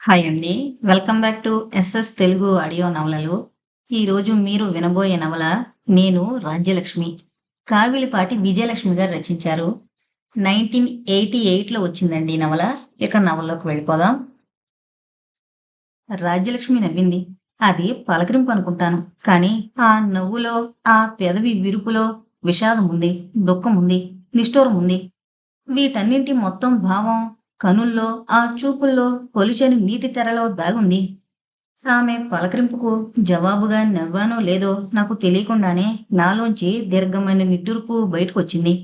Hi అండి. Welcome back to SS Telugu audio నవలలు. ఈరోజు మీరు వినబోయే నవల నేను రాజ్యలక్ష్మి. కావిలిపాటి విజయలక్ష్మి గారు రచించారు. నైన్టీన్ ఎయిటీ ఎయిట్లో వచ్చిందండి ఈ నవల. ఇక నవల్లోకి వెళ్ళిపోదాం. రాజ్యలక్ష్మి నవ్వింది. అది పలకరింపు అనుకుంటాను. కానీ ఆ నవ్వులో ఆ పెదవి విరుపులో విషాదం ఉంది దుఃఖం ఉంది నిష్ఠూరం ఉంది. వీటన్నింటి మొత్తం భావం కనుల్లో ఆ చూపుల్లో కొలిచని నీటి తెరలో దాగుంది. ఆమె పలకరింపుకు జవాబుగా నవ్వానో లేదో నాకు తెలియకుండానే నాలోంచి దీర్ఘమైన నిట్టూర్పు బయటకొచ్చింది.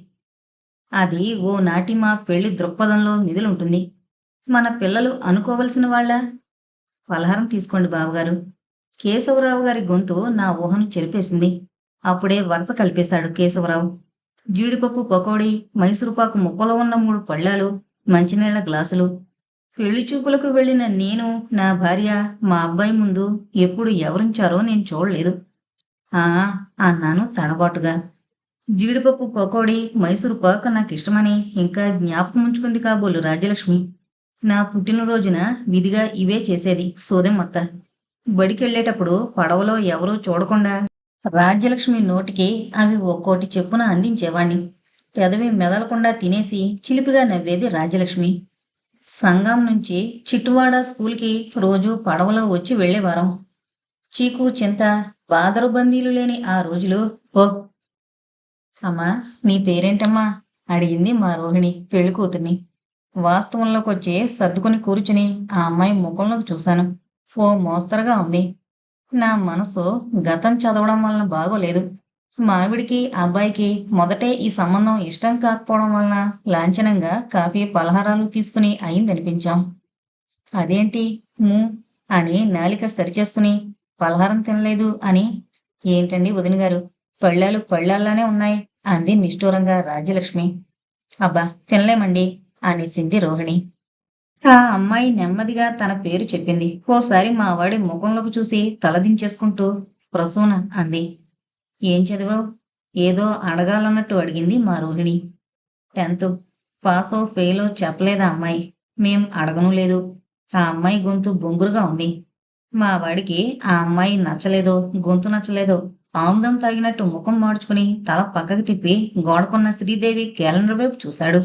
అది ఓ నాటి మా పెళ్ళి దృక్పథంలో మిదులుంటుంది మన పిల్లలు అనుకోవలసిన వాళ్ళ? పలహారం తీసుకోండి బావగారు. కేశవరావు గారి గొంతు నా ఊహను చెరిపేసింది. అప్పుడే వరుస కలిపేశాడు కేశవరావు. జీడిపప్పు పకోడీ మైసూరుపాకు ముక్కలో ఉన్న మూడు పళ్ళాలు మంచినీళ్ళ గ్లాసులు. పెళ్ళి చూపులకు వెళ్ళిన నేను నా భార్య మా అబ్బాయి ముందు ఎప్పుడు ఎవరించారో నేను చూడలేదు. ఆ అన్నాను తడబాటుగా. జీడిపప్పు పకోడీ మైసూరు పాక నాకు ఇష్టమని ఇంకా జ్ఞాపకం ఉంచుకుంది కాబోలు రాజ్యలక్ష్మి. నా పుట్టినరోజున విధిగా ఇవే చేసేది సోదెమ్మత్త. మొత్త బడికెళ్ళేటప్పుడు పడవలో ఎవరూ చూడకుండా రాజ్యలక్ష్మి నోటికి అవి ఒక్కోటి చెప్పున అందించేవాణ్ణి. పెదవి మెదలకుండా తినేసి చిలిపిగా నవ్వేది రాజ్యలక్ష్మి సంఘం నుంచి చిట్టువాడ స్కూల్కి రోజు పడవలో వచ్చి వెళ్ళేవారం చీకు చింత బాదరు బందీలు లేని ఆ రోజులు. ఓ అమ్మా నీ పేరేంటమ్మా? అడిగింది మా రోహిణి పెళ్ళి కూతుర్ని. వాస్తవంలోకి సర్దుకుని కూర్చుని ఆ అమ్మాయి ముఖంలోకి చూశాను. ఓ మోస్తరుగా ఉంది. నా మనసు గతం చదవడం వలన బాగోలేదు. మావిడికి అబ్బాయికి మొదటే ఈ సంబంధం ఇష్టం కాకపోవడం వలన లాంఛనంగా కాఫీ పలహారాలు తీసుకుని అయిందనిపించాం. అదేంటి మూ అని నాలిక సరిచేసుకుని పలహారం తినలేదు అని ఏంటండి వదిన గారు? పళ్ళాలు పళ్ళాల్లానే ఉన్నాయి అంది నిష్ఠూరంగా రాజ్యలక్ష్మి. అబ్బా తినలేమండి అనేసింది రోహిణి. ఆ అమ్మాయి నెమ్మదిగా తన పేరు చెప్పింది. ఓసారి మా వాడి ముఖంలోకి చూసి తలదించేసుకుంటూ ప్రసూన అంది. ఏం చదివావు? ఏదో అడగాలన్నట్టు అడిగింది మా రోహిణి. టెన్త్ పాసో ఫెయిలో చెప్పలేదా అమ్మాయి? మేం అడగను లేదు. ఆ అమ్మాయి గొంతు బొంగురుగా ఉంది. మా వాడికి ఆ అమ్మాయి నచ్చలేదో గొంతు నచ్చలేదో ఆముదం తాగినట్టు ముఖం మార్చుకుని తల పక్కకు తిప్పి గోడకున్న శ్రీదేవి క్యాలెండర్ వైపు చూశాడు.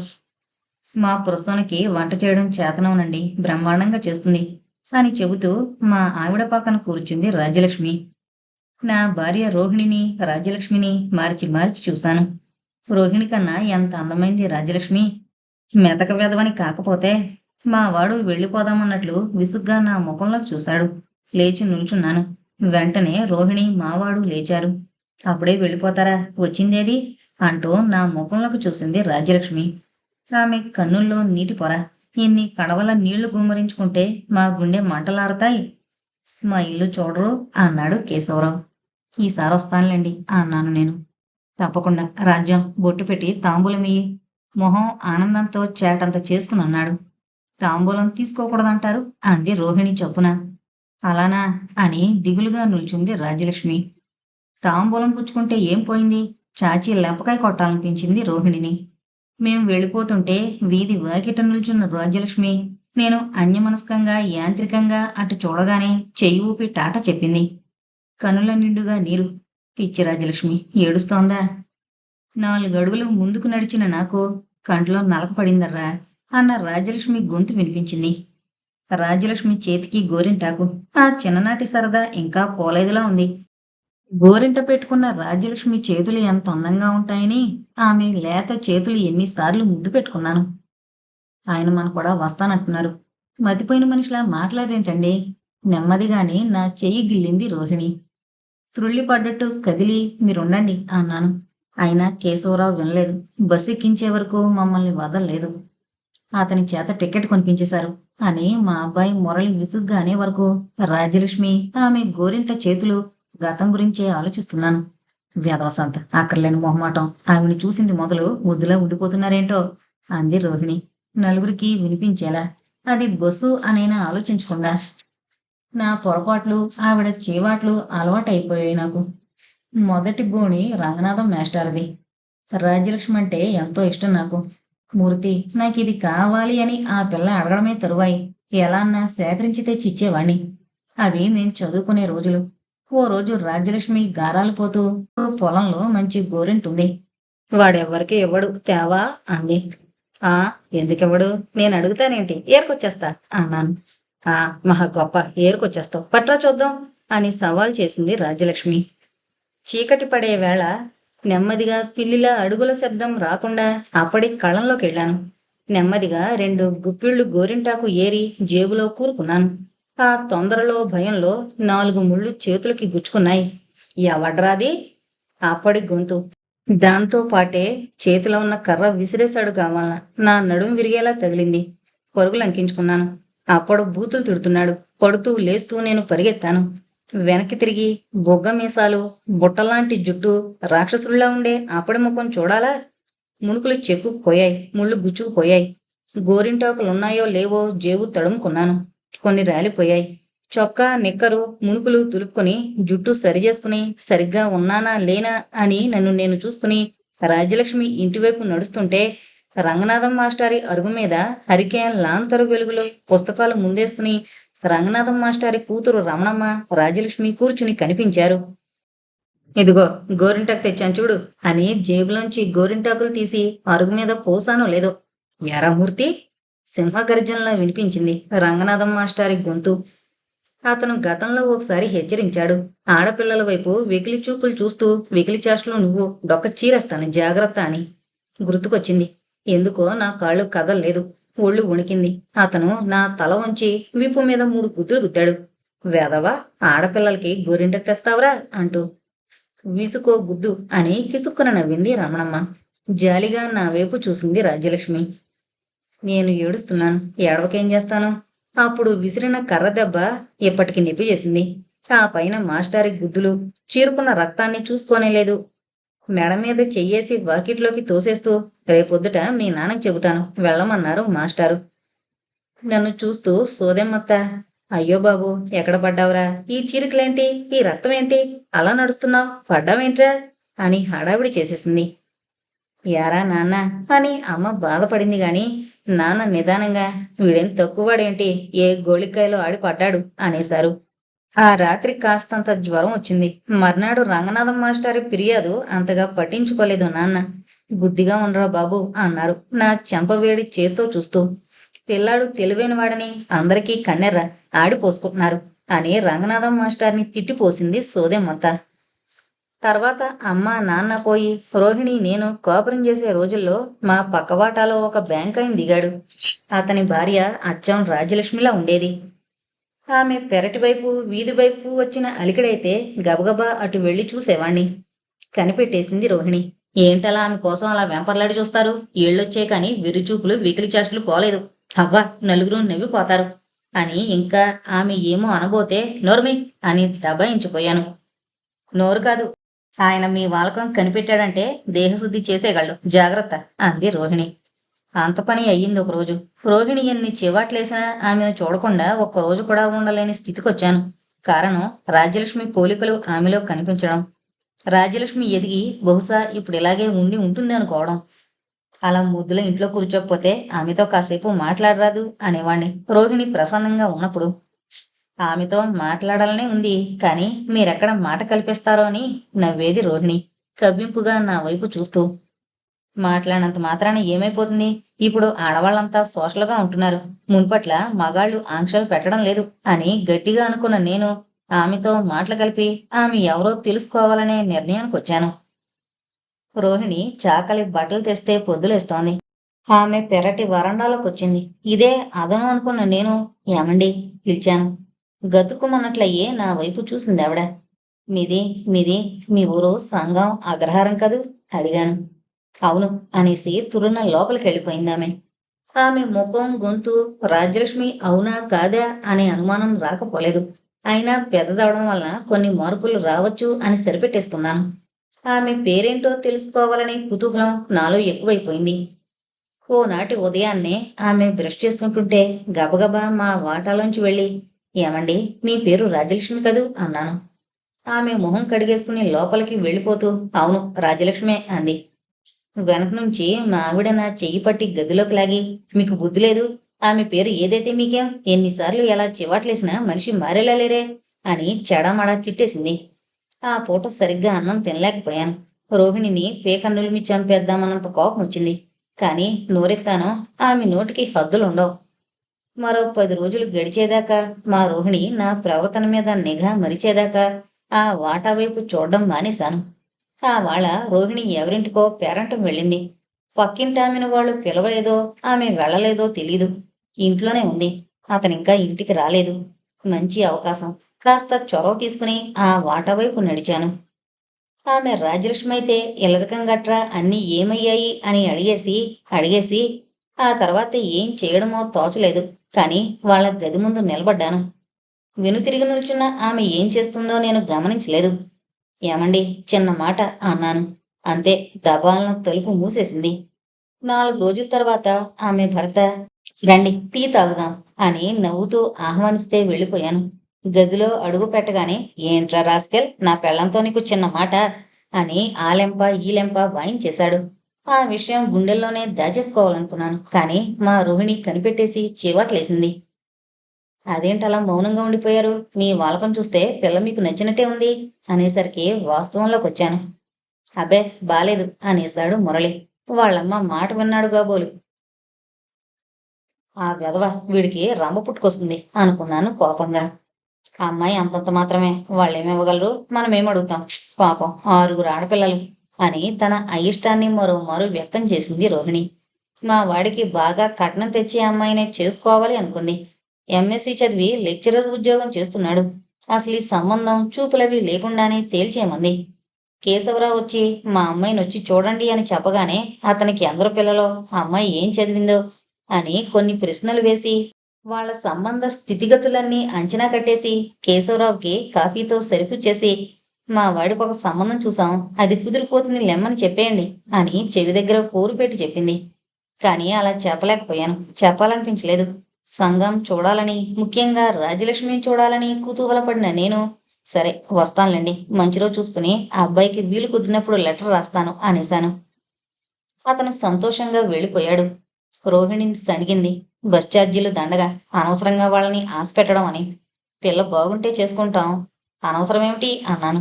మా పురసోనికి వంట చేయడం చేతనవునండి. బ్రహ్మాండంగా చేస్తుంది. అని చెబుతూ మా ఆవిడ పక్కన కూర్చుంది రాజ్యలక్ష్మి. నా భార్య రోహిణిని రాజ్యలక్ష్మిని మార్చి మార్చి చూశాను. రోహిణి కన్నా ఎంత అందమైంది రాజ్యలక్ష్మి? మెతక వెదవని కాకపోతే మా వాడు వెళ్ళిపోదామన్నట్లు విసుగ్గా నా ముఖంలోకి చూశాడు. లేచి నిల్చున్నాను. వెంటనే రోహిణి మావాడు లేచారు. అప్పుడే వెళ్ళిపోతారా? వచ్చిందేది? అంటూ నా ముఖంలోకి చూసింది రాజ్యలక్ష్మి. ఆమె కన్నుల్లో నీటి పొర. ఇన్ని కడవల నీళ్ళు గుమ్మరించుకుంటే మా గుండె మంటలారతాయి. మా ఇల్లు చూడరు అన్నాడు కేశవరావు. ఈసారి వస్తానులేండి అన్నాను నేను. తప్పకుండా. రాజ్యం బొట్టు పెట్టి తాంబూలమియ్యి మొహం ఆనందంతో చేటంత చేసుకుని అన్నాడు. తాంబూలం తీసుకోకూడదంటారు? అంది రోహిణి చొప్పున. అలానా అని దిగులుగా నిల్చుంది రాజ్యలక్ష్మి. తాంబూలం పుచ్చుకుంటే ఏం పోయింది? చాచి లెంపకాయ కొట్టాలనిపించింది రోహిణిని. మేం వెళ్ళిపోతుంటే వీధి వాకిట నిల్చున్న రాజ్యలక్ష్మి. నేను అన్యమనస్కంగా యాంత్రికంగా అటు చూడగానే చెయ్యి ఊపి టాటా చెప్పింది. కనుల నిండుగా నీరు. పిచ్చి రాజ్యలక్ష్మి ఏడుస్తోందా? నాలుగు అడుగులు ముందుకు నడిచిన నాకు కంట్లో నలక పడిందర్రా అన్న రాజ్యలక్ష్మి గొంతు వినిపించింది. రాజ్యలక్ష్మి చేతికి గోరింటాకు. ఆ చిన్ననాటి సరదా ఇంకా పోలేదులా ఉంది. గోరింట పెట్టుకున్న రాజ్యలక్ష్మి చేతులు ఎంత అందంగా ఉంటాయని ఆమె లేత చేతులు ఎన్నిసార్లు ముద్దు పెట్టుకున్నాను. ఆయన మన కూడా వస్తానంటున్నారు. మతిపోయిన మనిషిలా మాట్లాడేంటండి? నెమ్మదిగానే నా చెయ్యి గిల్లింది రోహిణి. త్రుళ్ళిపడ్డట్టు కదిలి మీరుండండి అన్నాను. అయినా కేశవరావు వినలేదు. బస్సు ఎక్కించే వరకు మమ్మల్ని వదలలేదు. అతని చేత టికెట్ కొనిపించేశారు. అని మా అబ్బాయి మురళి విసుగ్గా అనే వరకు రాజ్యలక్ష్మి ఆమె గోరింట చేతులు గతం గురించే ఆలోచిస్తున్నాను. వ్యధవసంత అక్కర్లేని మొహమాటం. ఆవిని చూసింది మొదలు ముద్దులా ఉండిపోతున్నారేంటో అంది రోహిణి. నలుగురికి వినిపించేలా. అది బస్సు అనైనా ఆలోచించకుండా నా పొరపాట్లు ఆవిడ చీవాట్లు అలవాటైపోయాయి నాకు. మొదటి గోణి రంగనాథం మేస్టార్ది రాజ్యలక్ష్మి అంటే ఎంతో ఇష్టం నాకు. మూర్తి నాకు ఇది కావాలి అని ఆ పిల్ల అడగడమే తరువాయి. ఎలా అన్నా సేకరించి తెచ్చి ఇచ్చేవాణ్ణి అవి మేం చదువుకునే రోజులు. ఓ రోజు రాజ్యలక్ష్మి గారాలు పోతూ పొలంలో మంచి గోరింటుంది. వాడెవ్వరికి ఇవ్వడు తేవా? అంది. ఆ ఎందుకివ్వడు? నేను అడుగుతానేంటి ఏరుకొచ్చేస్తా అన్నాను. ఆ మహా గొప్ప ఏరుకొచ్చేస్తావు. పట్రా చూద్దాం అని సవాల్ చేసింది రాజ్యలక్ష్మి. చీకటి పడే వేళ నెమ్మదిగా పిల్లిల అడుగుల శబ్దం రాకుండా అప్పటి కళంలోకి వెళ్ళాను. నెమ్మదిగా రెండు గుప్పిళ్ళు గోరింటాకు ఏరి జేబులో కూరుకున్నాను. ఆ తొందరలో భయంలో నాలుగు ముళ్ళు చేతులకి గుచ్చుకున్నాయి. ఎవడ్రాది? అప్పటి గొంతు. దాంతో పాటే చేతిలో ఉన్న కర్ర విసిరేశాడు కావాల నా నడుం విరిగేలా తగిలింది. పరుగులు అంకించుకున్నాను. అప్పుడు బూతులు తిడుతున్నాడు. పడుతూ లేస్తూ నేను పరిగెత్తాను. వెనక్కి తిరిగి బొగ్గ మీసాలు బుట్టలాంటి జుట్టు రాక్షసుల్లా ఉండే అప్పటి ముఖం చూడాలా? ముణుకులు చెక్కుపోయాయి ముళ్ళు గుచ్చుకుపోయాయి గోరింటాకులున్నాయో లేవో జేబు తడుముకున్నాను. కొన్ని రాలిపోయాయి. చొక్కా నిక్కరు ముణుకులు తులుపుకొని జుట్టు సరిచేసుకుని సరిగ్గా ఉన్నానా లేనా అని నన్ను నేను చూసుకుని రాజ్యలక్ష్మి ఇంటివైపు నడుస్తుంటే రంగనాథం మాస్టారి అరుగు మీద హరికేన్ లాంతరు వెలుగులో పుస్తకాలు ముందేసుకుని రంగనాథం మాస్టారి కూతురు రమణమ్మ రాజలక్ష్మి కూర్చుని కనిపించారు. ఇదిగో గోరింటాకు తెచ్చాను చూడు. అని జేబులోంచి గోరింటాకులు తీసి అరుగు మీద పోసానో లేదో. ఎరామూర్తి సింహగర్జనలా వినిపించింది రంగనాథం మాస్టారి గొంతు. అతను గతంలో ఒకసారి హెచ్చరించాడు. ఆడపిల్లల వైపు వెకిలి చూపులు చూస్తూ వెకిలి చేష్టలు నువ్వు డొక్క చీరేస్తాను జాగ్రత్త అని గుర్తుకొచ్చింది. ఎందుకో నా కాళ్ళు కదలలేదు. ఒళ్ళు వణికింది. అతను నా తల వంచి వీపు మీద మూడు గుద్దులు గుద్దాడు. వేదవా ఆడపిల్లలకి గోరింటకు తెస్తావురా అంటూ. విసుకో గుద్దు అని కిసుక్కున నవ్వింది రమణమ్మ. జాలిగా నా వైపు చూసింది రాజ్యలక్ష్మి. నేను ఏడుస్తున్నాను. ఏడవకేం చేస్తాను? అప్పుడు విసిరిన కర్ర దెబ్బ ఇప్పటికి నిప్పి చేసింది. ఆ పైన మాస్టారి గుద్దులు చీరుకున్న రక్తాన్ని చూసుకోనే లేదు మెడ మీద చెయ్యేసి వాకిట్లోకి తోసేస్తూ రేపొద్దుట మీ నాన్నకి చెబుతాను. వెళ్ళమన్నారు మాస్టారు. నన్ను చూస్తూ సోదెమ్మత్త అయ్యో బాబు ఎక్కడ పడ్డావురా? ఈ చీరికలేంటి? ఈ రక్తం ఏంటి అలా నడుస్తున్నావు? పడ్డావేంట్రా? అని హడావిడి చేసేసింది. యారా నాన్న అని అమ్మ బాధపడింది గాని నాన్న నిదానంగా వీడేం తక్కువవాడేంటి? ఏ గోళికాయలో ఆడి పడ్డాడు అనేశారు. ఆ రాత్రి కాస్తంత జ్వరం వచ్చింది. మర్నాడు రంగనాథం మాస్టారి ఫిర్యాదు అంతగా పట్టించుకోలేదు నాన్న. బుద్ధిగా ఉండరా బాబు అన్నారు. నా చెంపవేడి చేత్తో చూస్తూ. పిల్లాడు తెలివైన వాడని అందరికీ కన్నెర్ర ఆడిపోసుకుంటున్నారు అని రంగనాథం మాస్టార్ని తిట్టిపోసింది సోదెమ్మంతా. తర్వాత అమ్మ నాన్న పోయి రోహిణి నేను కోపరం చేసే రోజుల్లో మా పక్కవాటాలో ఒక బ్యాంక్ ఆయన దిగాడు. అతని భార్య అచ్చం రాజ్యలక్ష్మిలా ఉండేది. ఆమె పెరటి వైపు వీధి వైపు వచ్చిన అలికిడైతే గబగబా అటు వెళ్ళి చూసేవాణ్ణి. కనిపెట్టేసింది రోహిణి. ఏంటలా ఆమె కోసం అలా వెంపర్లాడి చూస్తారు? ఏళ్ళొచ్చే కానీ విరుచూపులు వికిలి చేష్టలు పోలేదు. అవ్వా నలుగురు నవ్విపోతారు. అని ఇంకా ఆమె ఏమో అనబోతే నోర్మి అని దబాయించిపోయాను. నోరు కాదు. ఆయన మీ వాలకం కనిపెట్టాడంటే దేహశుద్ధి చేసేగాళ్ళు జాగ్రత్త అంది రోహిణి. అంత పని అయ్యింది ఒకరోజు రోహిణి ఎన్ని చివాట్లేసినా ఆమెను చూడకుండా ఒక్కరోజు కూడా ఉండలేని స్థితికొచ్చాను. కారణం రాజ్యలక్ష్మి పోలికలు ఆమెలో కనిపించడం. రాజ్యలక్ష్మి ఎదిగి బహుశా ఇప్పుడు ఇలాగే ఉండి ఉంటుంది అనుకోవడం. అలా ముద్దుల ఇంట్లో కూర్చోకపోతే ఆమెతో కాసేపు మాట్లాడరాదు అనేవాణ్ణి. రోహిణి ప్రసన్నంగా ఉన్నప్పుడు ఆమెతో మాట్లాడాలనే ఉంది కానీ మీరెక్కడ మాట కల్పిస్తారో అని నవ్వేది రోహిణి. కవ్వింపుగా నా వైపు చూస్తూ మాట్లాడినంత మాత్రాన ఏమైపోతుంది? ఇప్పుడు ఆడవాళ్ళంతా సోషల్గా ఉంటున్నారు. మున్పట్ల మగాళ్ళు ఆంక్షలు పెట్టడం లేదు అని గట్టిగా అనుకున్న నేను ఆమెతో మాటలు కలిపి ఆమె ఎవరో తెలుసుకోవాలనే నిర్ణయానికి వచ్చాను. రోహిణి చాకలి బట్టలు తెస్తే పొద్దులేస్తోంది. ఆమె పెరటి వరండాలోకి వచ్చింది. ఇదే అదను అనుకున్న నేను ఏమండి? పిలిచాను. గతుకుమన్నట్లయ్యే నా వైపు చూసింది ఆవిడ. మీది మీది మీ ఊరు సంఘం అగ్రహారం కదూ? అడిగాను. అవును అనేసి తురున లోపలికి వెళ్ళిపోయిందామె ఆమె ముఖం గొంతు రాజ్యలక్ష్మి అవునా కాదా అనే అనుమానం రాకపోలేదు. అయినా పెద్దదవడం వలన కొన్ని మార్పులు రావచ్చు అని సరిపెట్టేసుకున్నాను. ఆమె పేరేంటో తెలుసుకోవాలనే కుతూహలం నాలో ఎక్కువైపోయింది. ఓనాటి ఉదయాన్నే ఆమె బ్రష్ చేసుకుంటుంటే గబగబా మా వాటాలోంచి వెళ్ళి ఏమండి మీ పేరు రాజలక్ష్మి కదూ? అన్నాను. ఆమె మొహం కడిగేసుకుని లోపలికి వెళ్ళిపోతూ అవును రాజలక్ష్మే అంది. వెనక నుంచి మా ఆవిడ నా చెయ్యి పట్టి గదిలోకి లాగి మీకు బుద్ధి లేదు. ఆమె పేరు ఏదైతే మీకేం ఎన్నిసార్లు ఎలా చివాట్లేసినా మనిషి మారేలా లేరే అని చెడమడా తిట్టేసింది. ఆ పూట సరిగ్గా అన్నం తినలేకపోయాను. రోహిణిని పేకన్నులమి చంపేద్దామన్నంత కోపం వచ్చింది. కానీ నోరెత్తాను ఆమె నోటికి హద్దులుండవు మరో పది రోజులు గడిచేదాకా మా రోహిణి నా ప్రవర్తన మీద నిఘా మరిచేదాకా ఆ వాటా వైపు చూడడం మానేశాను. ఆ వాళ్ళ రోహిణి ఎవరింటికో పేరంటం వెళ్ళింది. పక్కింటామెను వాళ్ళు పిలవలేదో ఆమె వెళ్ళలేదో తెలీదు. ఇంట్లోనే ఉంది. అతనింకా ఇంటికి రాలేదు. మంచి అవకాశం. కాస్త చొరవ తీసుకుని ఆ వాటా వైపు నడిచాను. ఆమె రాజలక్ష్మి అయితే ఇలరకం గట్రా అన్నీ ఏమయ్యాయి అని అడిగేసి అడిగేసి ఆ తర్వాత ఏం చేయడమో తోచలేదు. కానీ వాళ్ళ గది ముందు నిలబడ్డాను. వెనుతిరిగి నిల్చున్న ఆమె ఏం చేస్తుందో నేను గమనించలేదు. ఏమండి? చిన్న మాట అన్నాను. అంతే దబాలను తలుపు మూసేసింది. నాలుగు రోజుల తర్వాత ఆమె భర్త రండి టీ తాగుదాం అని నవ్వుతూ ఆహ్వానిస్తే వెళ్ళిపోయాను. గదిలో అడుగు పెట్టగానే ఏంట్రా రాస్కెల్ నా పెళ్ళంతో నీకు చిన్న మాట అని ఆలెంప ఈలెంప వాయించేశాడు. ఆ విషయం గుండెల్లోనే దాచేసుకోవాలనుకున్నాను. కానీ మా రోహిణి కనిపెట్టేసి చీవాట్లేసింది. అదేంటలా మౌనంగా ఉండిపోయారు? మీ వాలకం చూస్తే పిల్ల మీకు నచ్చినట్టే ఉంది అనేసరికి వాస్తవంలోకి వచ్చాను. అబ్బే బాలేదు అనేశాడు మురళి. వాళ్ళమ్మ మాట విన్నాడు కాబోలు ఆ విధవ వీడికి రంబ పుట్టుకొస్తుంది అనుకున్నాను కోపంగా. ఆ అమ్మాయి అంతంత మాత్రమే. వాళ్ళేమివ్వగలరు? మనమేం అడుగుతాం? పాపం ఆరుగురు ఆడపిల్లలు అని తన అయిష్టాన్ని మరోమారు వ్యక్తం చేసింది రోహిణి. మా వాడికి బాగా కట్నం తెచ్చే అమ్మాయినే చేసుకోవాలి అనుకుంది. ఎంఎస్సి చదివి లెక్చరర్ ఉద్యోగం చేస్తున్నాడు. అసలు ఈ సంబంధం చూపులవి లేకుండానే తేల్చేమంది. కేశవరావు వచ్చి మా అమ్మాయిని వచ్చి చూడండి అని చెప్పగానే అతనికి అందరు పిల్లలో ఆ అమ్మాయి ఏం చదివిందో అని కొన్ని ప్రశ్నలు వేసి వాళ్ళ సంబంధ స్థితిగతులన్నీ అంచనా కట్టేసి కేశవరావుకి కాఫీతో సరిపుచ్చేసి మా వాడికి ఒక సంబంధం చూసాం అది కుదిరిపోతుంది లెమ్మని చెప్పేయండి అని చెవి దగ్గర కూరు పెట్టి చెప్పింది. కానీ అలా చెప్పలేకపోయాను. చెప్పాలనిపించలేదు. సంఘం చూడాలని ముఖ్యంగా రాజలక్ష్మి చూడాలని కుతూహలపడిన నేను సరే వస్తానులేండి మంచి రోజు చూసుకుని ఆ అబ్బాయికి వీలు కుదిరినప్పుడు లెటర్ రాస్తాను అనేశాను. అతను సంతోషంగా వెళ్ళిపోయాడు. రోహిణిని సణిగింది. బస్ ఛార్జీలు దండగా అనవసరంగా వాళ్ళని ఆశ పెట్టడం అని. పిల్ల బాగుంటే చేసుకుంటాం. అనవసరం ఏమిటి అన్నాను.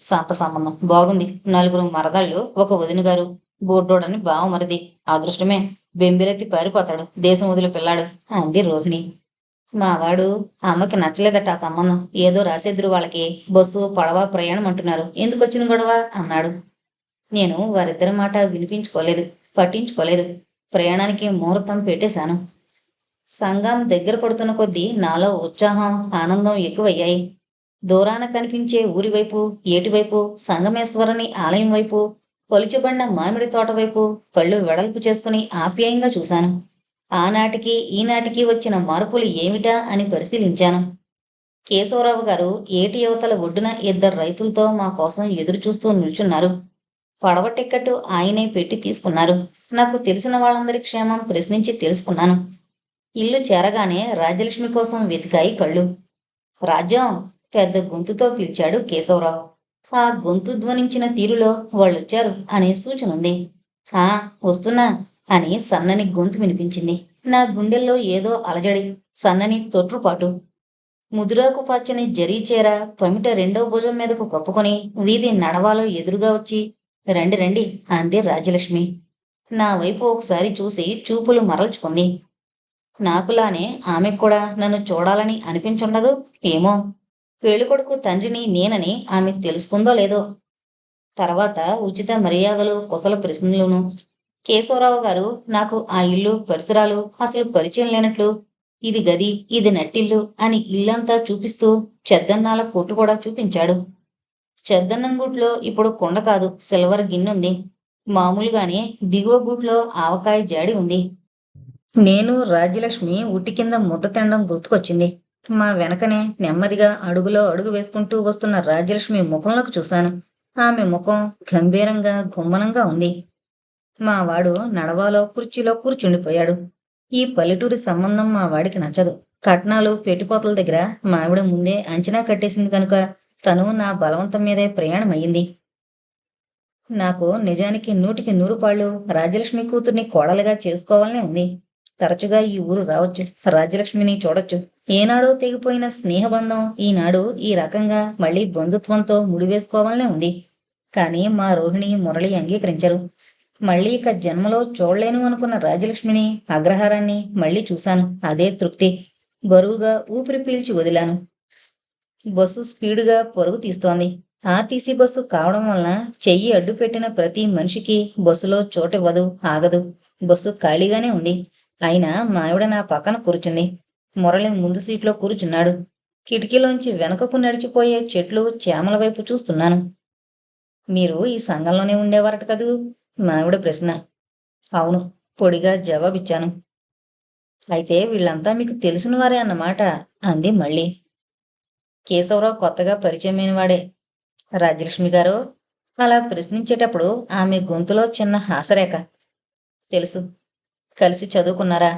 సంత సంబంధం. బాగుంది. నలుగురు మరదళ్ళు ఒక వదిన గారు బోర్డోడని బావమరిది అదృష్టమే బెంబిరెత్తి పారిపోతాడు. దేశం వదిలి పిల్లాడు. అంది రోహిణి. మావాడు అమ్మకి నచ్చలేదట ఆ సంబంధం. ఏదో రాసేద్దరు వాళ్ళకి బస్సు పడవ ప్రయాణం అంటున్నారు. ఎందుకు వచ్చిన గొడవ? అన్నాడు. నేను వారిద్దరి మాట వినిపించుకోలేదు పట్టించుకోలేదు. ప్రయాణానికి ముహూర్తం పెట్టేశాను. సంఘం దగ్గర పడుతున్న కొద్దీ నాలో ఉత్సాహం ఆనందం ఎక్కువయ్యాయి. దూరాన కనిపించే ఊరి వైపు ఏటివైపు సంగమేశ్వరుని ఆలయం వైపు కొలిచిబడిన మామిడి తోట వైపు కళ్ళు వెడల్పు చేసుకుని ఆప్యాయంగా చూశాను. ఆనాటికి ఈనాటికి వచ్చిన మార్పులు ఏమిటా అని పరిశీలించాను. కేశవరావు గారు ఏటి యువతల ఒడ్డున ఇద్దరు రైతులతో మా కోసం ఎదురు చూస్తూ నిల్చున్నారు. పడవ టిక్కెట్టు ఆయనే పెట్టి తీసుకున్నారు. నాకు తెలిసిన వాళ్ళందరి క్షేమం ప్రశ్నించి తెలుసుకున్నాను. ఇల్లు చేరగానే రాజ్యలక్ష్మి కోసం వెతికాయి కళ్ళు. రాజ్యం పెద్ద గొంతుతో పిలిచాడు కేశవరావు. ఆ గొంతు ధ్వనించిన తీరులో వాళ్ళొచ్చారు అనే సూచన ఉంది. ఆ వస్తున్నా అని సన్నని గొంతు వినిపించింది. నా గుండెల్లో ఏదో అలజడి సన్నని తొట్రుపాటు. ముదురాకు పచ్చని జరీ చీర పమిట రెండో భుజం మీదకు కప్పుకొని వీధి నడవాలో ఎదురుగా వచ్చి రండి రండి అంది రాజ్యలక్ష్మి నా వైపు ఒకసారి చూసి చూపులు మరల్చుకుంది నాకులానే ఆమెకు కూడా నన్ను చూడాలని అనిపించుండదు? ఏమో పెళ్ళికొడుకు తండ్రిని నేనని ఆమె తెలుసుకుందో లేదో? తర్వాత ఉచిత మర్యాదలు కుశల ప్రశ్నలను. కేశవరావు గారు నాకు ఆ ఇల్లు పరిసరాలు అసలు పరిచయం లేనట్లు ఇది గది ఇది నట్టిల్లు అని ఇల్లంతా చూపిస్తూ చెద్దన్నాల కొట్టు కూడా చూపించాడు. చెద్దన్నం గూట్లో ఇప్పుడు కుండ కాదు సిల్వర్ గిన్నె మామూలుగానే దిగువ గూట్లో ఆవకాయ జాడి ఉంది. నేను రాజ్యలక్ష్మి ఉట్టి కింద ముద్ద తినడం గుర్తుకొచ్చింది. మా వెనకనే నెమ్మదిగా అడుగులో అడుగు వేసుకుంటూ వస్తున్న రాజ్యలక్ష్మి ముఖంలోకి చూశాను. ఆమె ముఖం గంభీరంగా గుమ్మనంగా ఉంది. మా వాడు నడవాలో కుర్చీలో కూర్చుండిపోయాడు. ఈ పల్లెటూరి సంబంధం మా వాడికి నచ్చదు. కట్నాలు పెట్టిపోతల దగ్గర మా ఆవిడ ముందే అంచనా కట్టేసింది కనుక తను నా బలవంతం మీదే ప్రయాణం అయ్యింది నాకు నిజానికి నూటికి నూరు పాళ్ళు రాజ్యలక్ష్మి కూతుర్ని కోడలుగా చేసుకోవాలనే ఉంది. తరచుగా ఈ ఊరు రావచ్చు. రాజ్యలక్ష్మిని చూడొచ్చు. ఏనాడో తెగిపోయిన స్నేహబంధం ఈనాడు ఈ రకంగా మళ్ళీ బంధుత్వంతో ముడివేసుకోవాలనే ఉంది. కానీ మా రోహిణి మురళి అంగీకరించరు. మళ్ళీ ఇక జన్మలో చూడలేను అనుకున్న రాజలక్ష్మిని అగ్రహారాన్ని మళ్ళీ చూశాను. అదే తృప్తి. బరువుగా ఊపిరి పీల్చి వదిలాను. బస్సు స్పీడుగా పొరుగు తీస్తోంది. ఆర్టీసీ బస్సు కావడం వలన చెయ్యి అడ్డు పెట్టిన ప్రతి మనిషికి బస్సులో చోటివ్వదు ఆగదు. బస్సు ఖాళీగానే ఉంది. అయినా మావిడ నా పక్కన కూర్చుంది. మురళి ముందు సీట్లో కూర్చున్నాడు. కిటికీలోంచి వెనకకు నడిచిపోయే చెట్లు చేమల వైపు చూస్తున్నాను. మీరు ఈ సంఘంలోనే ఉండేవారట కదూ? మావిడ ప్రశ్న. అవును పొడిగా జవాబిచ్చాను. అయితే వీళ్ళంతా మీకు తెలిసిన వారే అన్నమాట అంది మళ్ళీ. కేశవరావు కొత్తగా పరిచయమైన వాడే రాజ్యలక్ష్మి గారు అలా ప్రశ్నించేటప్పుడు ఆమె గొంతులో చిన్న హాసరేఖ. తెలుసు. కలిసి చదువుకున్నారా?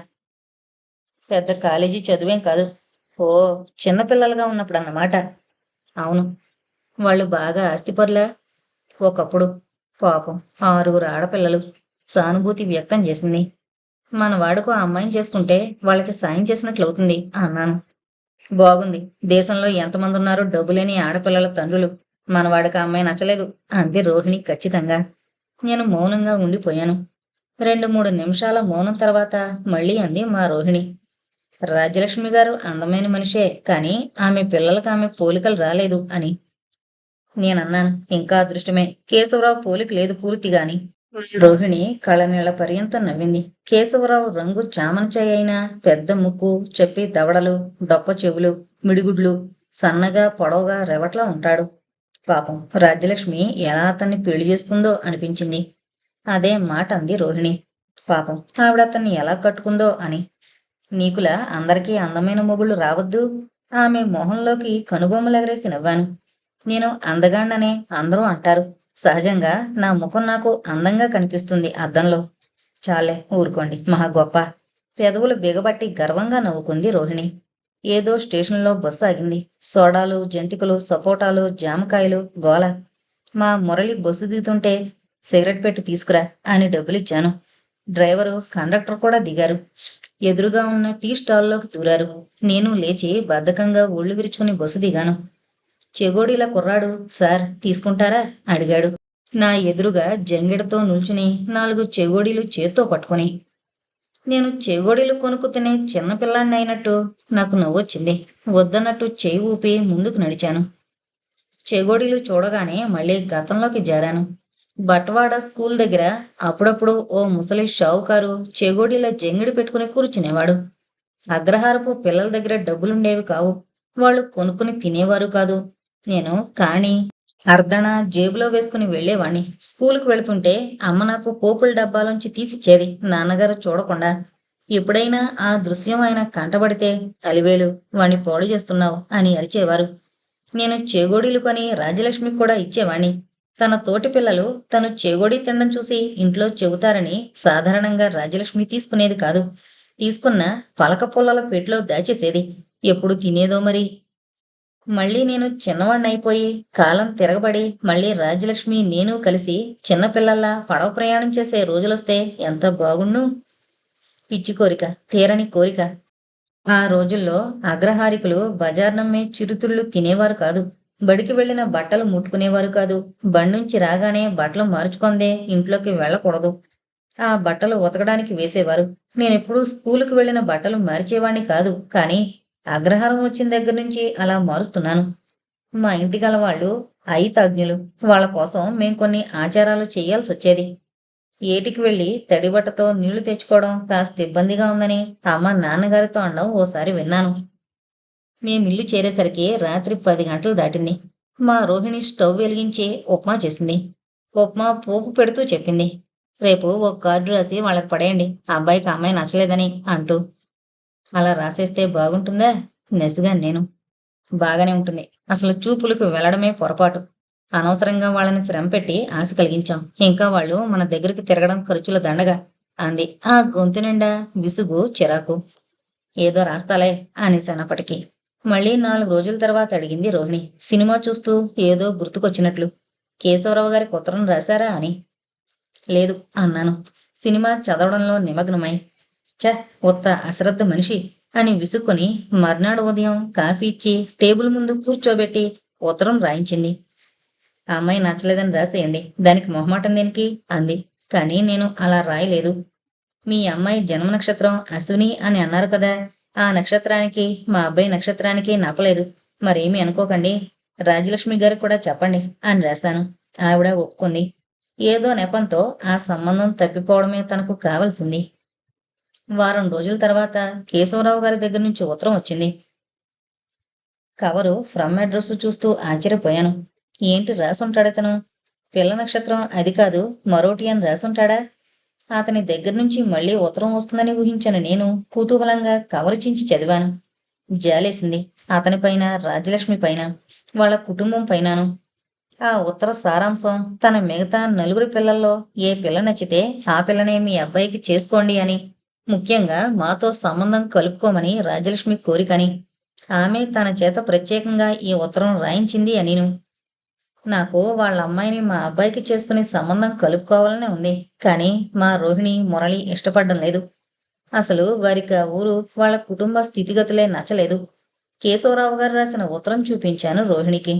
పెద్ద కాలేజీ చదువేం కాదు. ఓ చిన్నపిల్లలుగా ఉన్నప్పుడు అన్నమాట అవును. వాళ్ళు బాగా ఆస్తిపరులా ఒకప్పుడు పాపం ఆరుగురు ఆడపిల్లలు సానుభూతి వ్యక్తం చేసింది. మన వాడుకు ఆ అమ్మాయిని చేసుకుంటే వాళ్ళకి సాయం చేసినట్లు అవుతుంది అన్నాను. బాగుంది. దేశంలో ఎంతమంది ఉన్నారో డబ్బులేని ఆడపిల్లల తండ్రులు. మన వాడికి అమ్మాయి నచ్చలేదు. అంది రోహిణి ఖచ్చితంగా. నేను మౌనంగా ఉండిపోయాను. రెండు మూడు నిమిషాల మౌనం తర్వాత మళ్ళీ అంది మా రోహిణి. రాజ్యలక్ష్మి గారు అందమైన మనిషే కానీ ఆమె పిల్లలకు ఆమె పోలికలు రాలేదు అని. నేనన్నాను ఇంకా అదృష్టమే. కేశవరావు పోలిక లేదు పూర్తిగాని రోహిణి కళనీళ్ళ పర్యంతం నవ్వింది. కేశవరావు రంగు చామనచాయ్ అయినా పెద్ద ముక్కు చెప్పి దవడలు డొప్ప చెవులు మిడిగుడ్లు సన్నగా పొడవుగా రెవట్లా ఉంటాడు. పాపం రాజ్యలక్ష్మి ఎలా అతన్ని పెళ్ళి చేసుకుందో అనిపించింది. అదే మాట అంది రోహిణి. పాపం ఆవిడ అతన్ని ఎలా కట్టుకుందో అని. నీకులా అందరికీ అందమైన మొగుళ్ళు రావద్దు. ఆమె మొహంలోకి కనుబొమ్మలెగరేసి నవ్వాను నేను అందగాండనే అందరూ అంటారు. సహజంగా నా ముఖం నాకు అందంగా కనిపిస్తుంది అద్దంలో. చాలే ఊరుకోండి మహా గొప్ప పెదవులు బిగబట్టి గర్వంగా నవ్వుకుంది రోహిణి. ఏదో స్టేషన్లో బస్సు ఆగింది. సోడాలు జంతికలు సపోటాలు జామకాయలు గోల. మా మురళి బస్సు దిగుతుంటే సిగరెట్ పెట్టి తీసుకురా అని డబ్బులిచ్చాను. డ్రైవరు కండక్టర్ కూడా దిగారు. ఎదురుగా ఉన్న టీ స్టాల్లోకి దూరారు. నేను లేచి బద్ధకంగా ఒళ్ళు విరుచుకుని బొసు దిగాను. చెగోడీల కుర్రాడు సార్ తీసుకుంటారా? అడిగాడు. నా ఎదురుగా జంగిడతో నిల్చుని నాలుగు చెగోడీలు చేత్తో పట్టుకొని నేను చెగోడీలు కొనుక్కు తినే చిన్నపిల్లాన్ని అయినట్టు నాకు నవ్వొచ్చింది. వద్దన్నట్టు చేయి ఊపి ముందుకు నడిచాను. చెగోడీలు చూడగానే మళ్ళీ గతంలోకి జారాను. బట్వాడ స్కూల్ దగ్గర అప్పుడప్పుడు ఓ ముసలి షావుకారు చెగోడీలా జంగిడి పెట్టుకుని కూర్చునేవాడు. అగ్రహారపు పిల్లల దగ్గర డబ్బులుండేవి కావు. వాళ్ళు కొనుక్కుని తినేవారు కాదు. నేను కాణి అర్ధన జేబులో వేసుకుని వెళ్ళేవాణ్ణి స్కూల్కి వెళుతుంటే అమ్మ నాకు పోపుల డబ్బాలోంచి తీసిచ్చేది నాన్నగారు చూడకుండా. ఎప్పుడైనా ఆ దృశ్యం ఆయన కంటబడితే అలివేలు వాణ్ణి పోడు చేస్తున్నావు అని అరిచేవారు. నేను చేగోడీలు కొని రాజలక్ష్మికి కూడా ఇచ్చేవాణ్ణి. తన తోటి పిల్లలు తను చేగోడి తినడం చూసి ఇంట్లో చెబుతారని సాధారణంగా రాజలక్ష్మి తీసుకునేది కాదు. తీసుకున్న పలక పుల్లల పెట్లో దాచేసేది. ఎప్పుడు తినేదో మరి. మళ్ళీ నేను చిన్నవాణ్ణైపోయి అయిపోయి కాలం తిరగబడి మళ్ళీ రాజ్యలక్ష్మి నేను కలిసి చిన్నపిల్లల్లా పడవ ప్రయాణం చేసే రోజులొస్తే ఎంత బాగుండు? పిచ్చి కోరిక తీరని కోరిక. ఆ రోజుల్లో అగ్రహారికులు బజార్నమ్మే చిరుతుళ్ళు తినేవారు కాదు. బడికి వెళ్ళిన బట్టలు ముట్టుకునేవారు కాదు. బండుంచి రాగానే బట్టలు మార్చుకొందే ఇంట్లోకి వెళ్ళకూడదు. ఆ బట్టలు ఉతకడానికి వేసేవారు. నేనెప్పుడూ స్కూలుకు వెళ్ళిన బట్టలు మార్చేవాణ్ణి కాదు. కానీ అగ్రహారం వచ్చిన దగ్గర నుంచి అలా మారుస్తున్నాను. మా ఇంటి గల వాళ్ళు ఐతజ్ఞులు వాళ్ళ కోసం మేం కొన్ని ఆచారాలు చేయాల్సి వచ్చేది. ఏటికి వెళ్ళి తడిబట్టతో నీళ్ళు తెచ్చుకోవడం కాస్త ఇబ్బందిగా ఉందని అమ్మ నాన్నగారితో అనడం ఓసారి విన్నాను. మేమిల్లు చేరేసరికి రాత్రి పది గంటలు దాటింది. మా రోహిణి స్టవ్ వెలిగించి ఉప్మా చేసింది. ఉప్మా పోపు పెడుతూ చెప్పింది. రేపు ఒక కార్డు రాసి వాళ్ళకి పడేయండి. అబ్బాయికి అమ్మాయి నచ్చలేదని అంటూ. అలా రాసేస్తే బాగుంటుందా? నెస్గా నేను. బాగానే ఉంటుంది. అసలు చూపులకు వెళ్ళడమే పొరపాటు. అనవసరంగా వాళ్ళని శ్రమ పెట్టి ఆశ కలిగించాం. ఇంకా వాళ్ళు మన దగ్గరికి తిరగడం ఖర్చుల దండగా అంది. ఆ గొంతు నిండా విసుగు చిరాకు. ఏదో రాస్తాలే అనేసానప్పటికీ మళ్ళీ నాలుగు రోజుల తర్వాత అడిగింది రోహిణి. సినిమా చూస్తూ ఏదో గుర్తుకొచ్చినట్లు. కేశవరావు గారి ఉత్తరం రాశారా అని. లేదు అన్నాను. సినిమా చదవడంలో నిమగ్నమై. చ ఉత్త అశ్రద్ధ మనిషి అని విసుక్కుని మర్నాడు ఉదయం కాఫీ ఇచ్చి టేబుల్ ముందు కూర్చోబెట్టి ఉత్తరం రాయించింది. ఆ అమ్మాయి నచ్చలేదని రాసేయండి. దానికి మొహమాటం దేనికి? అంది. కానీ నేను అలా రాయలేదు. మీ అమ్మాయి జన్మ నక్షత్రం అశ్విని అని అన్నారు కదా. ఆ నక్షత్రానికి మా అబ్బాయి నక్షత్రానికి నప్పలేదు. మరేమీ అనుకోకండి. రాజలక్ష్మి గారికి కూడా చెప్పండి అని రాశాను. ఆవిడ ఒప్పుకుంది. ఏదో నెపంతో ఆ సంబంధం తప్పిపోవడమే తనకు కావలసింది. వారం రోజుల తర్వాత కేశవరావు గారి దగ్గర నుంచి ఉత్తరం వచ్చింది. కవరు ఫ్రమ్ అడ్రస్ చూస్తూ ఆశ్చర్యపోయాను. ఏంటి రాసుంటాడతను పిల్ల నక్షత్రం అది కాదు మరోటి అని రాసుంటాడా? అతని దగ్గర నుంచి మళ్ళీ ఉత్తరం వస్తుందని ఊహించాను నేను. కుతూహలంగా కవరు చించి చదివాను. జాలేసింది. అతని పైన రాజ్యలక్ష్మి పైన వాళ్ళ కుటుంబం పైనాను. ఆ ఉత్తర సారాంశం తన మిగతా నలుగురు పిల్లల్లో ఏ పిల్ల నచ్చితే ఆ పిల్లనే మీ అబ్బాయికి చేసుకోండి అని. ముఖ్యంగా మాతో సంబంధం కలుపుకోమని రాజలక్ష్మి కోరికని. ఆమె తన చేత ప్రత్యేకంగా ఈ ఉత్తరం రాయించింది అనిను. నాకు వాళ్ళ అమ్మాయిని మా అబ్బాయికి చేసుకునే సంబంధం కలుపుకోవాలనే ఉంది. కానీ మా రోహిణి మురళి ఇష్టపడడం లేదు. అసలు వారికి ఆ ఊరు వాళ్ళ కుటుంబ స్థితిగతులే నచ్చలేదు. కేశవరావు గారు రాసిన ఉత్తరం చూపించాను రోహిణికి.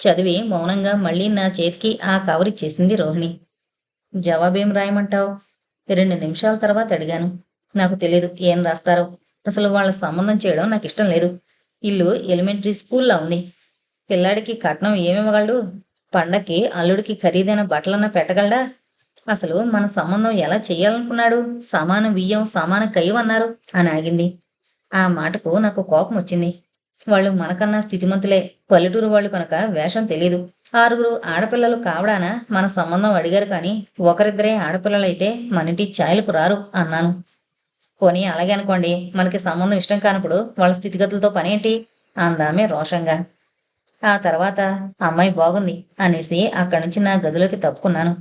చదివి మౌనంగా మళ్ళీ నా చేతికి ఆ కవర్ ఇచ్చేసింది రోహిణి. జవాబేం రాయమంటావు? రెండు నిమిషాల తర్వాత అడిగాను. నాకు తెలియదు ఏం రాస్తారో. అసలు వాళ్ళ సంబంధం చేయడం నాకు ఇష్టం లేదు. ఇల్లు ఎలిమెంటరీ స్కూల్లా ఉంది. పిల్లాడికి కట్నం ఏమివ్వగలడు? పండక్కి అల్లుడికి ఖరీదైన బట్టలన్న పెట్టగలడా? అసలు మన సంబంధం ఎలా చెయ్యాలనుకున్నాడు? సమాన బియ్యం సమాన కయ్యమన్నారు అని ఆగింది. ఆ మాటకు నాకు కోపం వచ్చింది. వాళ్ళు మనకన్నా స్థితిమంతులే. పల్లెటూరు వాళ్ళు కనుక వేషం తెలీదు. ఆరుగురు ఆడపిల్లలు కావడాన మన సంబంధం అడిగారు కానీ ఒకరిద్దరే ఆడపిల్లలైతే మనింటి ఛాయలకు రారు అన్నాను. పోనీ అలాగే అనుకోండి. మనకి సంబంధం ఇష్టం కానప్పుడు వాళ్ళ స్థితిగతులతో పనేంటి? అందామే రోషంగా. ఆ తర్వాత అమ్మాయి బాగుంది అనేసి అక్కడి నుంచి నా గదిలోకి తప్పుకున్నాను.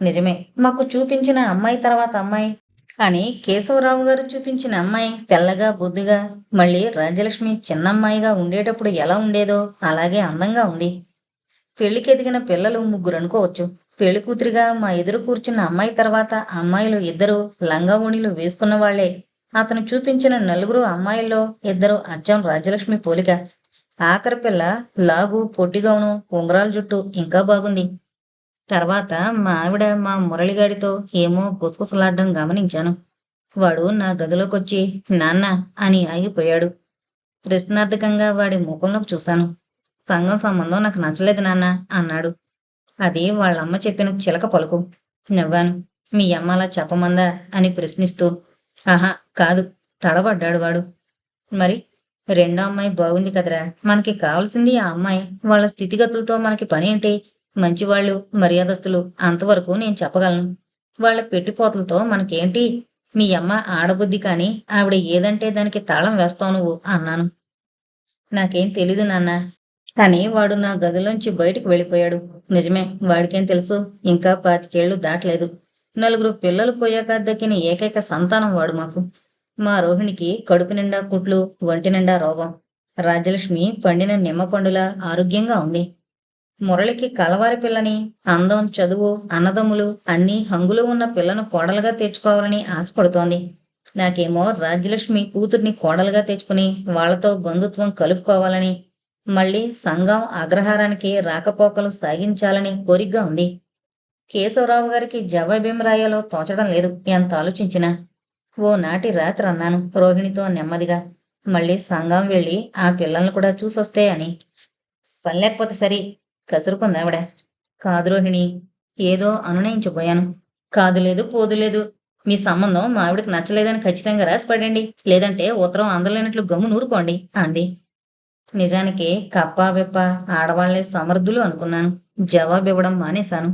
నిజమే మాకు చూపించిన అమ్మాయి తర్వాత అమ్మాయి అని కేశవరావు గారు చూపించిన అమ్మాయి తెల్లగా బొద్దుగా మళ్ళీ రాజ్యలక్ష్మి చిన్నమ్మాయిగా ఉండేటప్పుడు ఎలా ఉండేదో అలాగే అందంగా ఉంది. పెళ్ళికి ఎదిగిన పిల్లలు ముగ్గురు అనుకోవచ్చు. పెళ్ళి కూతురిగా మా ఎదురు కూర్చున్న అమ్మాయి తర్వాత అమ్మాయిలు ఇద్దరు లంగావోణిలు వేసుకున్న వాళ్ళే అతను చూపించిన నలుగురు అమ్మాయిల్లో ఇద్దరు అచ్చం రాజ్యలక్ష్మి పోలిక. ఆఖరి పిల్ల లాగు పొట్టిగాను ఉంగరాల జుట్టు ఇంకా బాగుంది. తర్వాత మా ఆవిడ మా మురళిగాడితో ఏమో గుసగుసలాడడం గమనించాను. వాడు నా గదిలోకొచ్చి నాన్న అని ఆగిపోయాడు. ప్రశ్నార్థకంగా వాడి ముఖంలోకి చూశాను. సంఘం సంబంధం నాకు నచ్చలేదు నాన్న అన్నాడు. అది వాళ్ళమ్మ చెప్పిన చిలక పలుకు. నవ్వాను. మీ అమ్మ అలా చెప్పమందా? అని ప్రశ్నిస్తూ ఆహా కాదు తడబడ్డాడు వాడు. మరి రెండో అమ్మాయి బాగుంది కదరా. మనకి కావాల్సింది ఆ అమ్మాయి. వాళ్ళ స్థితిగతులతో మనకి పని మంచివాళ్ళు మర్యాదస్తులు అంతవరకు నేను చెప్పగలను. వాళ్ళ పెట్టిపోతలతో మనకేంటి? మీ అమ్మ ఆడబుద్ధి కాని ఆవిడ ఏదంటే దానికి తాళం వేస్తావు నువ్వు అన్నాను. నాకేం తెలీదు నాన్న. కానీ వాడు నా గదిలోంచి బయటకు వెళ్ళిపోయాడు. నిజమే వాడికేం తెలుసు? ఇంకా పాతికేళ్ళు దాటలేదు. నలుగురు పిల్లలు పోయాక దక్కిన ఏకైక సంతానం వాడు మాకు. మా రోహిణికి కడుపు నిండా కుట్లు ఒంటి నిండా రోగం. రాజ్యలక్ష్మి పండిన నిమ్మపండులా ఆరోగ్యంగా ఉంది. మురళికి కలవారి పిల్లని అందం చదువు అన్నదమ్ములు అన్ని హంగులు ఉన్న పిల్లను కోడలుగా తెచ్చుకోవాలని ఆశపడుతోంది. నాకేమో రాజ్యలక్ష్మి కూతుర్ని కోడలుగా తెచ్చుకుని వాళ్ళతో బంధుత్వం కలుపుకోవాలని మళ్ళీ సంఘం అగ్రహారానికి రాకపోకలు సాగించాలని కోరికగా ఉంది. కేశవరావు గారికి జవాబేం రాయాలో తోచడం లేదు ఎంత ఆలోచించినా. ఓ నాటి రాత్రి అన్నాను రోహిణితో నెమ్మదిగా. మళ్ళీ సంఘం వెళ్ళి ఆ పిల్లల్ని కూడా చూసొస్తే అని. పని లేకపోతే సరి కసురుకుంది ఆవిడ. కాదు రోహిణి ఏదో అనునయించబోయాను కాదు లేదు పోదు లేదు మీ సంబంధం మా ఆవిడకి నచ్చలేదని ఖచ్చితంగా రాసి పడండి లేదంటే ఉత్తరం అందలేనట్లు గమ్ము నూరుకోండి అంది. నిజానికి కప్ప విప్ప ఆడవాళ్ళే సమర్థులు అనుకున్నాను. జవాబు ఇవ్వడం మానేశాను.